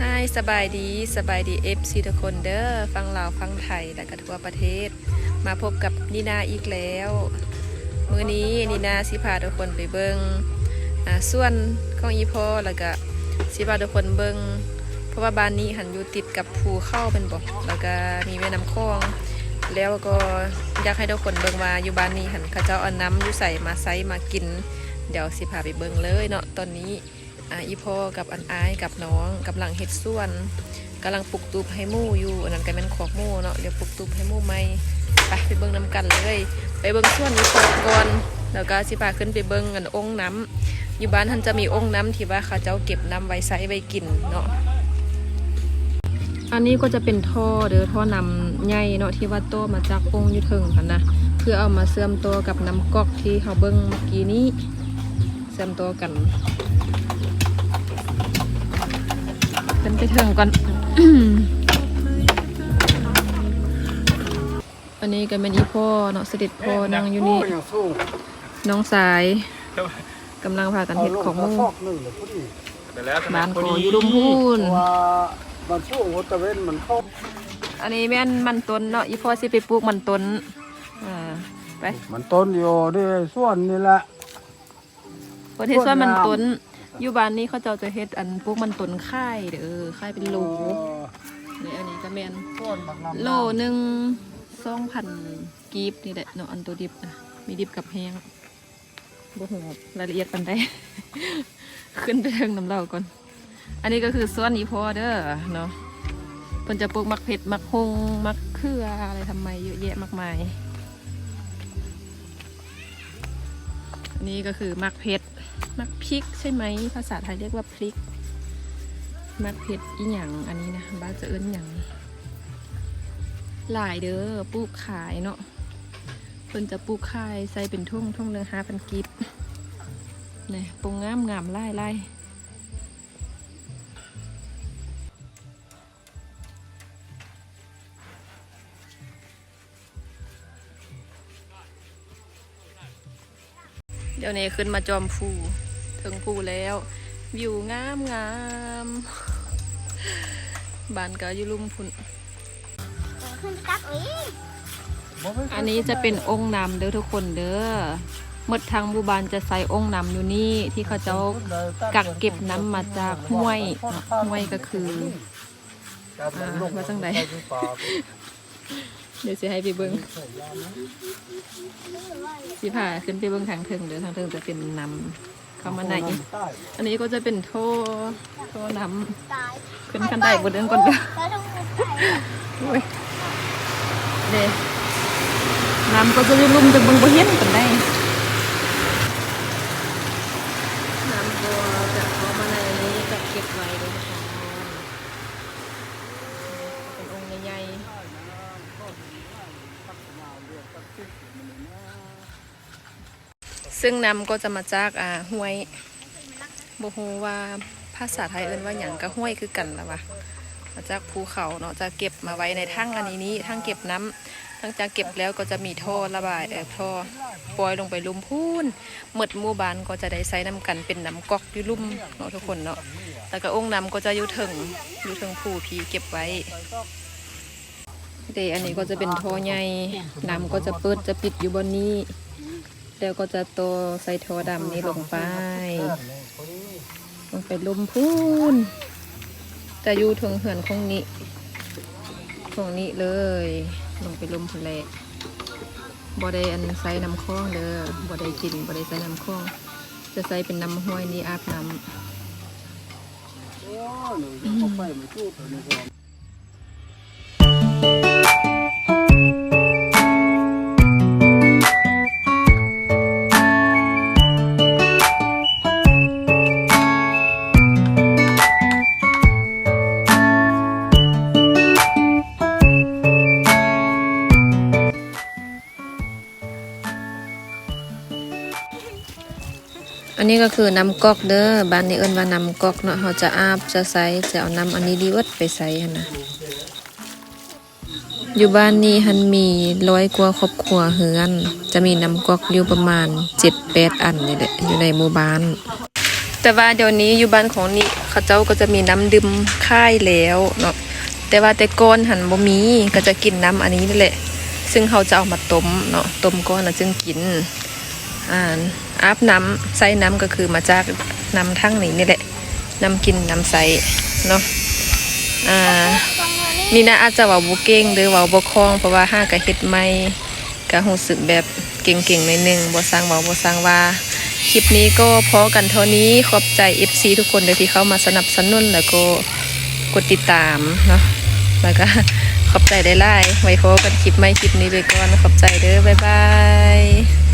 ฮายสบายดีสบายดีเอฟซีทุกคนเด้อฟังลาวฟังไทยและก็ทั่วประเทศ มาพบกับนีนาอีกแล้ว มื้อนี้นีนาสิพาทุกคนไปเบิงอ่าส่วนของอีพ่อแล้วก็สิพาทุกคนเบิงเพราะว่าบ้านนี้หันอยู่ติดกับภูเข้าเป็นบ่แล้วก็มีแม่น้ำคลอง แล้วก็อยากให้ทุกคนเบิ่งว่าอยู่บ้านนี้หันเขาเจ้าเอาน้ำอยู่ใส่มาใส่มากิน เดี๋ยวสิพาไปเบิ่งเลยเนาะตอนนี้ อีพ่อกับอันอายกับน้องกำลังเฮ็ดส่วนกำลังปลุกตูบให้หมู่อยู่อันนั้นก็เป็นขอกหมู่เนาะเดี๋ยวปลุกตูบให้หมู่ใหม่ไปไปเบิ่งน้ำกันเลย ไปเบิ่งส่วนอีพ่อก่อนแล้วก็สิพาขึ้นไปเบิ่งอันองค์น้ำอยู่บ้านท่านจะมีองค์น้ำที่ว่าเขาเจ้าเก็บน้ำไว้ใช้ไว้กินเนาะอันนี้ก็จะเป็นท่อเด้อท่อนำใหญ่เนาะที่ว่าโตมาจากองค์ยุเทิงค่ะนะเพื่อเอามาเสื่อมตัวกับน้ำก๊อกที่เขาเบิ้งเมื่อกี้นี้เสื่อมตัวกัน เป็นไปเทิงก่อน อันนี้ก็เป็นอีพ่อเนาะเสด็จพ่อนั่งอยู่นี่อย่างสู้น้องสายกำลังพากันเห็ดของหหมูฟอกหนึ่งเลยพอดีไปแล้วบ้านขออยู่ลุมพูนเพราะว่ามันสู้วัตเวนมันเข้าอันนี้แม่นมันต้นเนาะอีพ่อสิไปปลูกมันต้นอ่าไป มันต้นอยู่ด้วยส่วนนี่แหละประเทศส่วนมันต้น อยู่บ้านนี้เขาเจ้าจะเฮ็ดอันปลูกมันต้นค่ายเด้อค่ายเป็นโหลนี่อันนี้ก็แม่นส่วนบักน้ำโลหนึ่งสองพันกีบนี่แหละเนาะอันตัวดิบนะมีดิบกับแห้งบ่ฮู้รายละเอียดปานใดขึ้นไปเทิงน้ำเหล่าก่อน อันนี้ก็คือส่วนอีพอเด้อเนาะเพิ่นจะปลูกมักเผ็ดมักฮงมักเขืออะไรทำไมเยอะแยะมากมายอันนี้ก็คือมักเผ็ด มักพริกใช่ไหมภาษาไทยเรียกว่าพริก มักเผ็ดอีหยังอันนี้นะบ้านจะเอิ้นหยังหลายเด้อปลูกขายเนาะเพิ่นจะปลูกขายใส่เป็นทุ่งทุ่งเนื้อห้าพันกิบนี่ปงงามงามไล่ไล่ เดี๋ยวนี้ขึ้นมาจอมภูถึงภูแล้ว วิวงามงามบ้านก็อยู่ลุ่มพุ่นขึ้นกลับอีกอันนี้จะเป็นองค์นำเด้อทุกคนเด้อหมดทางบูบานจะใส่องค์นำอยู่นี่ที่เขาเจ้ากักเก็บน้ำมาจากห้วยเนาะห้วยก็คืออ่าว่าจังใด เดี๋ยวสิให้ไปเบิ้งสิพาขึ้นไปเบิ้งทางเทิงเด้อทางเทิงจะเป็นน้ำเข้ามาในอันนี้ก็จะเป็นโทโทน้ำขึ้นขั้นได้บนเดินก่อนเด้อแล้วต้องไปใส่โอ้ยเด้น้ำก็จะได้ลุ่มจะเบงบ่เห็นกันได้ น้ำก็จะเอามาในนี้จะเก็บไว้เลยนะคะเป็นองค์ใหญ่ๆ ซึ่งน้ำก็จะมาจากอ่าห้วยบ่ฮู้ว่าภาษาไทยเอิ้นว่าหยังก็ห้วยคือกันละวะมาจากภูเขาเนาะจะเก็บมาไว้ในทั้งอันนี้นี้ทั้งเก็บน้ำทั้งจากเก็บแล้วก็จะมีท่อระบายเออท่อปล่อยลงไปลุ่มพูนหมดมู่บ้านก็จะได้ใช้น้ำกันเป็นน้ำกอกอยู่ลุ่มเนาะทุกคนเนาะแล้วก็องค์น้ำก็จะอยู่ถึงอยู่ถึงภูพีเก็บไว้ เดอันนี้ก็จะเป็นท่อใหญ่น้ำก็จะเปิดจะปิดอยู่บนนี้ แล้วก็จะโตใส่ท่อดำนี้ลงไปลงไปลุ่มพูนจะอยู่ถึงเหือนของนี้ของนี้เลย ลงไปลมพนแลบ่ได้อันใส่น้ำคลองเด้อบ่ได้กินบ่ได้ใส่น้ำคลอง จะใส่เป็นน้ำห้วยนี่อาบน้โอ้หนูเข้าไปมันสู้ตัวนี้ก่อนำ อันนี้ก็คือน้ำก๊อกเด้อบ้านนี้เอิ้นว่าน้ำก๊อกเนาะเขาจะอาบจะใส่จะเอาน้ำอันนี้ดีวัดไปใส่นะอยู่บ้านนี้หันมีร้อยกว่าครอบครัวเฮือน จะมีน้ำก๊อกอยู่ประมาณเจ็ดแปดอันนี่แหละอยู่ในหมู่บ้าน แต่ว่าเดี๋ยวนี้อยู่บ้านของนี่เขาเจ้าก็จะมีน้ำดื่มค่ายแล้วเนาะแต่ว่าแต่ก่อนหันบ่มีก็จะกินน้ำอันนี้นี่แหละ ซึ่งเขาจะเอามาต้มเนาะต้มก่อนแล้วจึงกิน อ่าอาบน้ำใส่น้ำก็คือมาจากน้ำทั้งนี้นี่แหละน้ำกินน้ำใสเนาะอ่านี่นะอาจจะว่าบ่เก่งหรือว่าบ่คลองเพราะว่าห้ากะเฮ็ดไม่ก็รู้สึกแบบเก่งๆหน่อยหนึงบ่สร้างเว้าบ่สร้างว่าคลิปนี้ก็พอกันเท่านี้ขอบใจ FC ทุกคนเลยที่เข้ามาสนับสนุนแล้วก็กดติดตามเนาะแล้วก็ขอบใจได้ไล่ไว้พอกันคลิปไม่คลิปนี้ไปก่อนขอบใจเด้อบ๊ายบาย